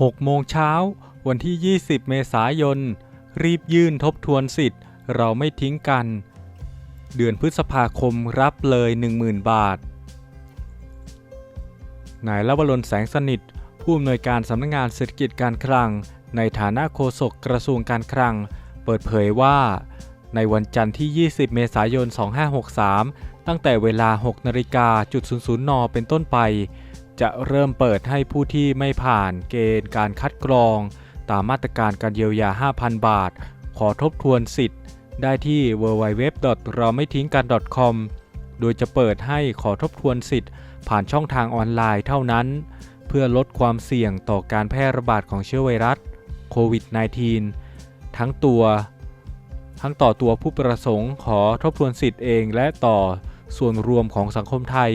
6 โมงเช้า วันที่ 20 เมษายน รีบยื่นทบทวนสิทธิ์ เราไม่ทิ้งกัน เดือนพฤษภาคมรับเลย 10,000 บาท นายลวรนแสงสนิท ผู้อำนวยการสำนักงงานเศรษฐกิจการคลัง ในฐานะโฆษกกระทรวงการคลัง เปิดเผยว่า ในวันจันทร์ที่ 20 เมษายน 2563 ตั้งแต่เวลา 6นาฬิกาจุด00น เป็นต้นไป จะเริ่มเปิดให้ผู้ที่ไม่ผ่านเกณฑ์การคัดกรอง ตามมาตรการการเยียวยา 5,000 บาท ขอทบทวนสิทธิ์ ได้ที่ www. เราไม่ทิ้งกัน .com โดยจะเปิดให้ขอทบทวนสิทธิ์ ผ่านช่องทางออนไลน์เท่านั้น เพื่อลดความเสี่ยงต่อการแพร่ระบาดของเชื้อไวรัสโควิด -19 ทั้งตัว ทั้งต่อตัวผู้ประสงค์ขอทบทวนสิทธิ์เองและต่อส่วนรวมของสังคมไทย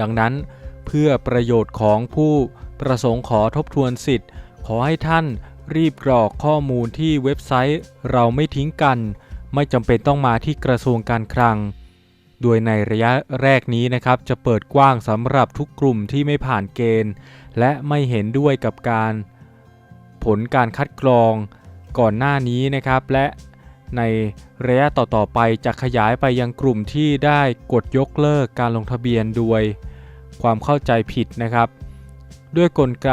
ดังนั้นเพื่อประโยชน์ของผู้ประสงค์ขอทบทวนสิทธิ์ ขอให้ท่านรีบกรอกข้อมูลที่เว็บไซต์เราไม่ทิ้งกัน ไม่จำเป็นต้องมาที่กระทรวงการคลัง โดยในระยะแรกนี้นะครับ จะเปิดกว้างสำหรับทุกกลุ่มที่ไม่ผ่านเกณฑ์ และไม่เห็นด้วยกับการ ผลการคัดกรองก่อนหน้านี้นะครับ และ ในระยะต่อๆไปจะขยายไปยังกลุ่มที่ได้กดยกเลิกการลงทะเบียนด้วยความเข้าใจผิดนะครับ ด้วยกลไก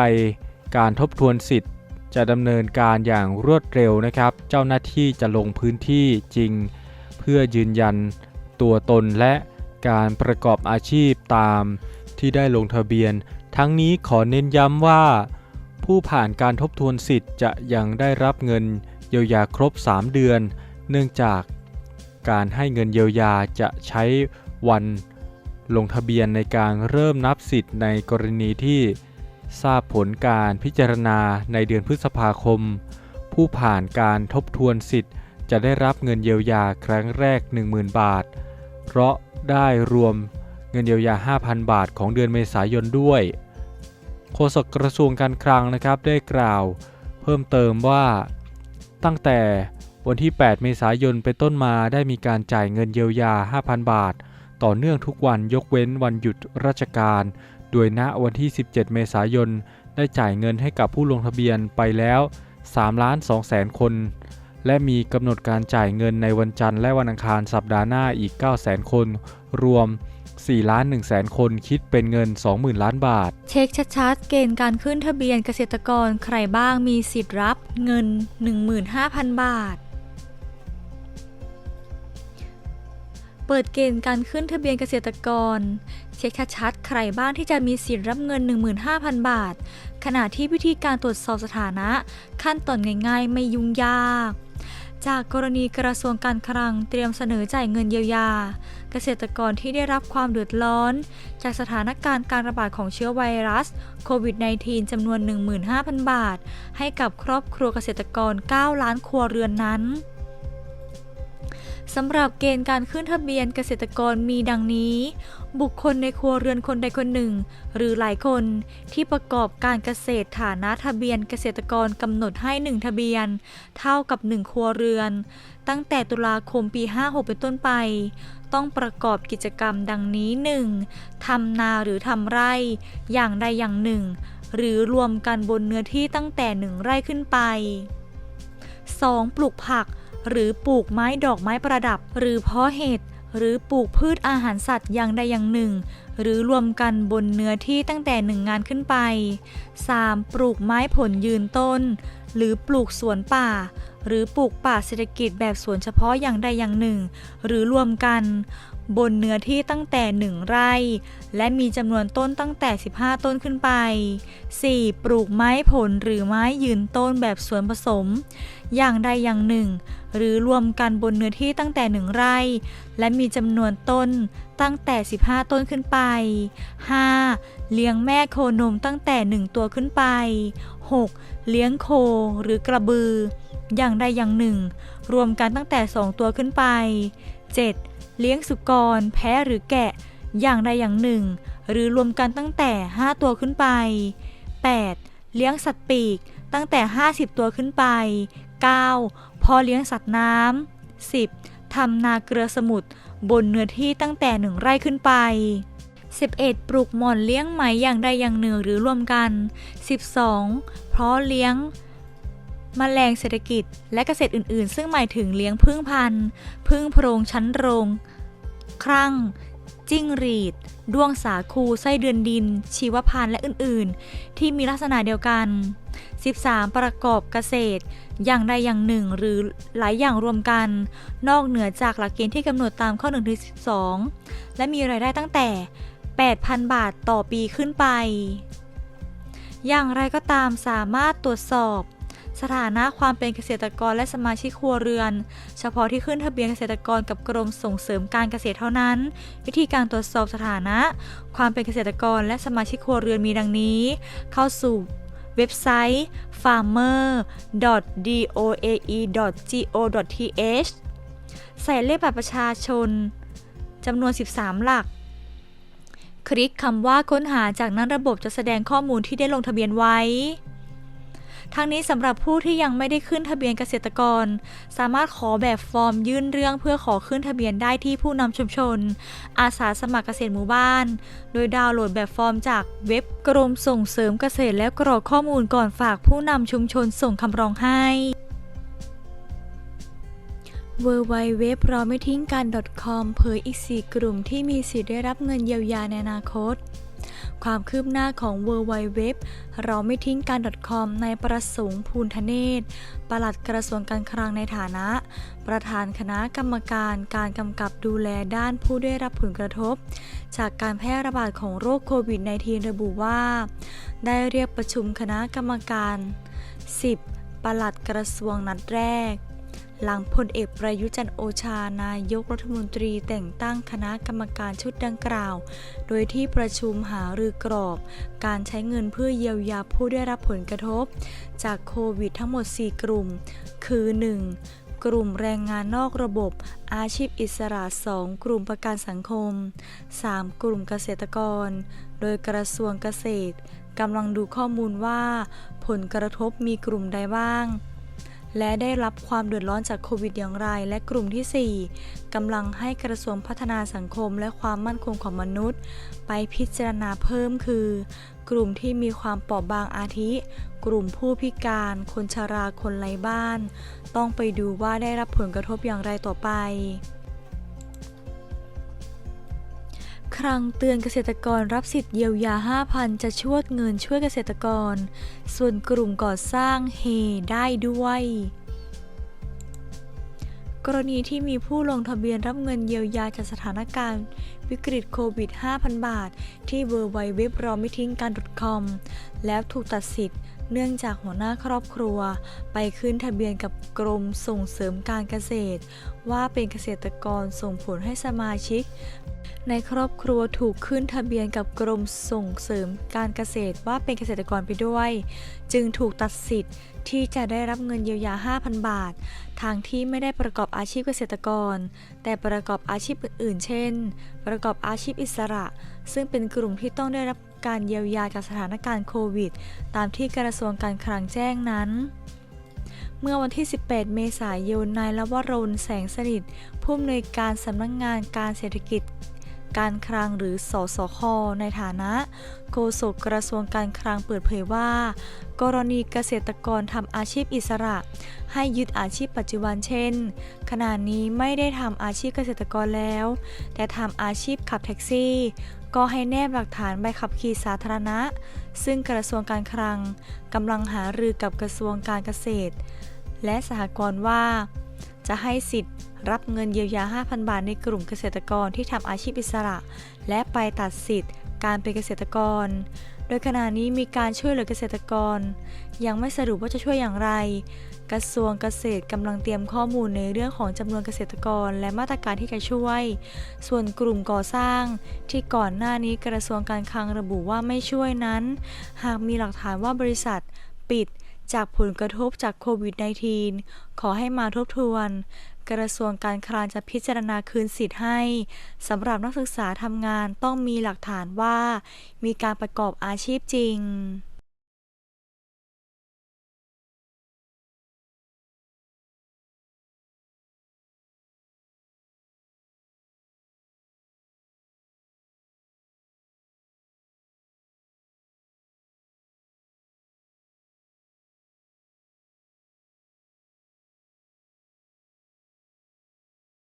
การทบทวนสิทธิ์ จะดำเนินการอย่างรวดเร็วนะครับ เจ้าหน้าที่จะลงพื้นที่จริง เพื่อยืนยันตัวตนและการประกอบอาชีพตามที่ได้ลงทะเบียน ทั้งนี้ขอเน้นย้ำว่า ผู้ผ่านการทบทวนสิทธิ์จะยังได้รับเงินเยียวยาครบ 3 เดือน เนื่องจากการให้เงินเยียวยาจะใช้วันลงทะเบียนในการเริ่มนับสิทธิ์ในกรณีที่ทราบผลการพิจารณาในเดือนพฤษภาคม ผู้ผ่านการทบทวนสิทธิ์ จะได้รับเงินเยียวยาครั้งแรก 10,000 บาท เพราะได้รวมเงินเยียวยา 5,000 บาทของเดือนเมษายนด้วย โฆษกกระทรวงการคลังนะครับได้กล่าว เพิ่มเติมว่า ตั้งแต่ วันที่ 8 เมษายนเป็นต้นมาได้มีการจ่ายเงินเยียวยา 5,000 บาท ต่อเนื่องทุกวันยกเว้นวันหยุดราชการ โดยณวันที่ 17 เมษายน ได้จ่ายเงินให้กับผู้ลงทะเบียนไปแล้ว3ล้าน2แสนคน และมีกำหนดการจ่ายเงินในวันจันทร์และวันอังคารสัปดาห์หน้าอีก 9 0 0 0 0คน รวม4ล้าน1แสนคนคิดเป็นเงิน 20,000 ล้านบาท เช็คชัดๆ เกณฑ์การขึ้นทะเบียนเกษตรกรใครบ้างมีสิทธิ์รับเงิน 15,000 บาท เปิดเกณฑ์การขึ้นทะเบียนเกษตรกร เช็คชัดๆใครบ้างที่จะมีสิทธิ์รับเงิน 15,000 บาท ขณะที่วิธีการตรวจสอบสถานะ ขั้นตอนง่ายๆ ไม่ยุ่งยาก จากกรณีกระทรวงการคลังเตรียมเสนอจ่ายเงินเยียวยา เกษตรกรที่ได้รับความเดือดร้อน จากสถานการณ์การระบาดของเชื้อไวรัสโควิด -19 จำนวน 15,000 บาท ให้กับครอบครัวเกษตรกร 9 ล้านครัวเรือนนั้น สำหรับเกณฑ์การขึ้นทะเบียนเกษตรกรมีดังนี้ บุคคลในครัวเรือนคนใดคนหนึ่ง หรือหลายคนที่ประกอบการเกษตรฐานะทะเบียนเกษตรกรกำหนดให้ 1 ทะเบียน เท่ากับ 1 ครัวเรือน ตั้งแต่ตุลาคมปี 56 เป็นต้นไป ต้องประกอบกิจกรรมดังนี้ 1. ทำนาหรือทำไร่อย่างใดอย่างหนึ่ง หรือรวมกันบนเนื้อที่ตั้งแต่ 1 ไร่ขึ้นไป 2. ปลูกผัก หรือปลูกไม้ดอกไม้ประดับ หรือเพาะเห็ดหรือปลูกพืชอาหารสัตว์อย่างใดอย่างหนึ่ง หรือรวมกันบนเนื้อที่ตั้งแต่หนึ่งงานขึ้นไป 3. ปลูกไม้ผลยืนต้น หรือปลูกสวนป่า หรือปลูกป่าเศรษฐกิจแบบสวนเฉพาะอย่างใดอย่างหนึ่ง หรือรวมกัน บนเนื้อที่ตั้งแต่ 1 ไร่ และมีจำนวนต้นตั้งแต่ 15 ต้นขึ้นไป 4. ปลูกไม้ผลหรือไม้ยืนต้นแบบสวนผสม อย่างใดอย่างหนึ่ง หรือรวมกันบนเนื้อที่ตั้งแต่ 1 ไร่ และมีจำนวนต้นตั้งแต่ 15 ต้นขึ้นไป 5. เลี้ยงแม่โคนมตั้งแต่ 1 ตัวขึ้นไป 6. เลี้ยงโคหรือกระบือ อย่างใดอย่างหนึ่ง รวมกันตั้งแต่ 2 ตัวขึ้นไป 7. เลี้ยงสุกร แพะหรือแกะ อย่างใดอย่างหนึ่ง หรือรวมกันตั้งแต่ 5 ตัวขึ้นไป 8. เลี้ยงสัตว์ปีกตั้งแต่ 50 ตัวขึ้นไป 9. พอเลี้ยงสัตว์น้ำ 10. ทำนาเกลือสมุทรบนเนื้อที่ตั้งแต่ 1 ไร่ขึ้นไป 11. ปลูกหม่อนเลี้ยงไหมอย่างใดอย่างหนึ่งหรือรวมกัน 12. เพาะเลี้ยง มแมลงเศรษฐกิจ และเกษตรอื่นๆ ซึ่งหมายถึงเลี้ยงพึ่งพันธุ์พึ่งโพรงชั้นโรง ครั่ง จิ้งหรีด ด้วงสาคู ไส้เดือนดิน ชีวพันธุ์และอื่นๆ ที่มีลักษณะเดียวกัน 13. ประกอบเกษตร อย่างใดอย่างหนึ่งหรือหลายอย่างรวมกัน นอกเหนือจากหลักเกณฑ์ที่กำหนดตามข้อ1ถึง12 และมีรายได้ตั้งแต่ 8,000 บาทต่อปีขึ้นไป อย่างไรก็ตามสามารถตรวจสอบ สถานะความเป็นเกษตรกรและสมาชิกครัวเรือน เฉพาะที่ขึ้นทะเบียนเกษตรกรกับกรมส่งเสริมการเกษตรเท่านั้น วิธีการตรวจสอบสถานะ ความเป็นเกษตรกรและสมาชิกครัวเรือนมีดังนี้ เข้าสู่เว็บไซต์ farmer.doae.go.th ใส่เลขบัตรประชาชนจำนวน 13 หลัก คลิกคำว่าค้นหาจากนั้นระบบจะแสดงข้อมูลที่ได้ลงทะเบียนไว้ ทั้งนี้สำหรับผู้ที่ยังไม่ได้ขึ้นทะเบียนเกษตรกร สามารถขอแบบฟอร์มยื่นเรื่องเพื่อขอขึ้นทะเบียนได้ที่ผู้นำชุมชน อาสาสมัครเกษตรหมู่บ้าน โดยดาวน์โหลดแบบฟอร์มจากเว็บกรมส่งเสริมเกษตรและกรอกข้อมูลก่อนฝากผู้นำชุมชนส่งคำร้องให้ w w w เราไม่ทิ้งกัน .com เผยอีก 4 กลุ่มที่มีสิทธิ์ได้รับเงินเยียวยาในอนาคต ความคืบหน้าของ w w w เราไม่ทิ้งกัน .com ในประสงค์ภูลธเนศปลัดกระทรวงการคลังในฐานะ ประธานคณะกรรมการการกำกับดูแลด้านผู้ได้รับผลกระทบ จากการแพร่ระบาดของโรคโควิด -19 ระบุว่า ได้เรียกประชุมคณะกรรมการ 10 ปลัดกระทรวงนัดแรก หลังพลเอกประยุจันโอชานายกรัฐมนตรีแต่งตั้งคณะกรรมการชุดดังกล่าว โดยที่ประชุมหารือกรอบ การใช้เงินเพื่อเยียวยาผู้ได้รับผลกระทบ จากโควิดทั้งหมด 4 กลุ่ม คือ 1. กลุ่มแรงงานนอกระบบ อาชีพอิสระ 2 กลุ่มประกันสังคม 3. กลุ่มเกษตรกร โดยกระทรวงเกษตรกำลังดูข้อมูลว่า ผลกระทบมีกลุ่มใดบ้าง และได้รับความเดือดร้อนจากโควิดอย่างไร และกลุ่มที่ 4กำลังให้กระทรวงพัฒนาสังคมและความมั่นคงของมนุษย์ ไปพิจารณาเพิ่มคือ กลุ่มที่มีความเปราะบางอาทิ กลุ่มผู้พิการ คนชราคนไร้บ้าน ต้องไปดูว่าได้รับผลกระทบอย่างไรต่อไป ครั้งเตือนเกษตรกรรับสิทธิ์เยียวยา 5,000 จะชวดเงินช่วยเกษตรกร ส่วนกลุ่มก่อสร้างเฮได้ด้วย กรณีที่มีผู้ลงทะเบียนรับเงินเยียวยาจากสถานการณ์วิกฤตโควิด 5,000 บาท ที่ w w w เว็บราไม่ทิ้งกัน .com แล้วถูกตัดสิทธิ์ เนื่องจากหัวหน้าครอบครัว ไปขึ้นทะเบียนกับกรมส่งเสริมการเกษตร ว่าเป็นเกษตรกรส่งผลให้สมาชิก ในครอบครัวถูกขึ้นทะเบียนกับกรมส่งเสริมการเกษตรว่าเป็นเกษตรกรไปด้วย จึงถูกตัดสิทธิ์ที่จะได้รับเงินเยียวยา 5,000 บาท ทางที่ไม่ได้ประกอบอาชีพเกษตรกร แต่ประกอบอาชีพอื่นๆ เช่น ประกอบอาชีพอิสระ ซึ่งเป็นกลุ่มที่ต้องได้รับ การเยียวยาจากสถานการณ์โควิด ตามที่กระทรวงการคลังแจ้งนั้นเมื่อวันที่ 18 เมษายน นายลวรนแสงสนิท ผู้อำนวยการสำนักงงานการเศรษฐกิจ การคลังหรือ สสค ในฐานะโฆษกกระทรวงการคลังเปิดเผยว่า กรณีเกษตรกรทำอาชีพอิสระ ให้ยึดอาชีพปัจจุบันเช่น ขณะนี้ไม่ได้ทำอาชีพเกษตรกรแล้ว แต่ทำอาชีพขับแท็กซี่ ก็ให้แนบหลักฐานใบขับขี่สาธารณะ ซึ่งกระทรวงการคลังกำลังหารือกับกระทรวงการเกษตร และสหกรณ์ว่า จะให้สิทธิ์ รับเงินเยียวยา 5,000 บาทในกลุ่มเกษตรกรที่ทำอาชีพอิสระ และไปตัดสิทธิ์การเป็นเกษตรกร โดยขณะนี้มีการช่วยเหลือเกษตรกร ยังไม่สรุปว่าจะช่วยอย่างไร กระทรวงเกษตรกำลังเตรียมข้อมูลในเรื่องของจำนวนเกษตรกร และมาตรการที่จะช่วย ส่วนกลุ่มก่อสร้าง ที่ก่อนหน้านี้กระทรวงการคลังระบุว่าไม่ช่วยนั้น หากมีหลักฐานว่าบริษัท ปิด จากผลกระทบจากโควิด -19 ขอให้มาทบทวน กระทรวงการคลังจะพิจารณาคืนสิทธิ์ให้สำหรับนักศึกษาทำงานต้องมีหลักฐานว่า มีการประกอบอาชีพจริง